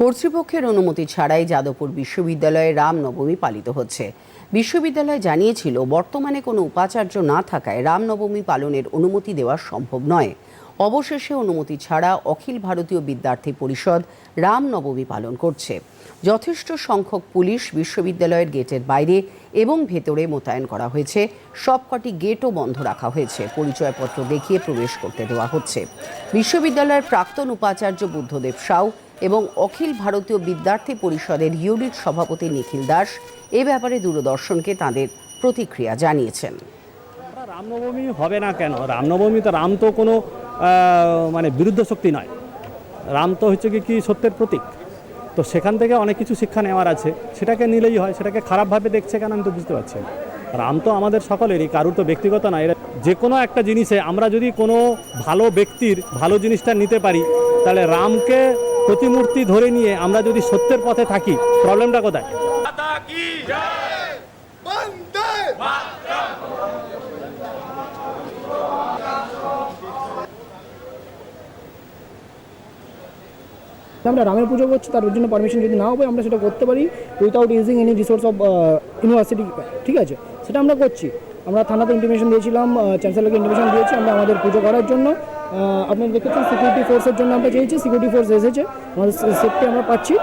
কর্তৃপক্ষের অনুমতি ছাড়াই যাদবপুর বিশ্ববিদ্যালয়ে রামনবমী পালিত হচ্ছে। বিশ্ববিদ্যালয় জানিয়েছিল, বর্তমানে কোনো উপাচার্য না থাকায় রামনবমী পালনের অনুমতি দেওয়া সম্ভব নয়। অবশেষে অনুমতি ছাড়া অখিল ভারতীয় বিদ্যার্থী পরিষদ রামনবমী পালন করছে। যথেষ্ট সংখ্যক পুলিশ বিশ্ববিদ্যালয়ের গেটের বাইরে এবং ভেতরে মোতায়েন করা হয়েছে। সবকটি গেটও বন্ধ রাখা হয়েছে। পরিচয়পত্র দেখিয়ে প্রবেশ করতে দেওয়া হচ্ছে। বিশ্ববিদ্যালয়ের প্রাক্তন উপাচার্য বুদ্ধদেব সাউ এবং অখিল ভারতীয় বিদ্যার্থী পরিষদের ইউনিট সভাপতি নিখিল দাস এ ব্যাপারে দূরদর্শনকে তাদের প্রতিক্রিয়া জানিয়েছেন। রামনবমী হবে না কেন? রামনবমী তো রাম তো কোনো মানে বিরুদ্ধ শক্তি নয়। রাম তো হচ্ছে কি সত্যের প্রতীক। তো সেখান থেকে অনেক কিছু শিক্ষা নেওয়ার আছে। সেটাকে নিলেই হয়, সেটাকে খারাপভাবে দেখছে কেন আমি তো বুঝতে পারছি। রাম তো আমাদের সকলেরই, কারুর তো ব্যক্তিগত না এটা যে কোনো একটা জিনিসে আমরা যদি কোনো ভালো ব্যক্তির ভালো জিনিসটা নিতে পারি, তাহলে রামকে প্রতিমূর্তি ধরে নিয়ে আমরা যদি সত্যের পথে থাকি প্রবলেমটা কোথায়? আমরা রামের পুজো করছি তার জন্য পারমিশন যদি নাও পাই আমরা সেটা করতে পারি without using any resource of university ঠিক আছে? সেটা আমরা করছি। আমরা থানাতে ইন্টিমেশন দিয়েছিলাম চ্যান্সেলারকে ইন্টিমেশন দিয়েছি আমরা আমাদের পুজো করার জন্য। আহ, আপনি দেখেছেন সিকিউরিটি ফোর্সের জন্য আমরা চেয়েছি সিকিউরিটি ফোর্স এসেছে। আমাদের সেফটি আমরা পাচ্ছি।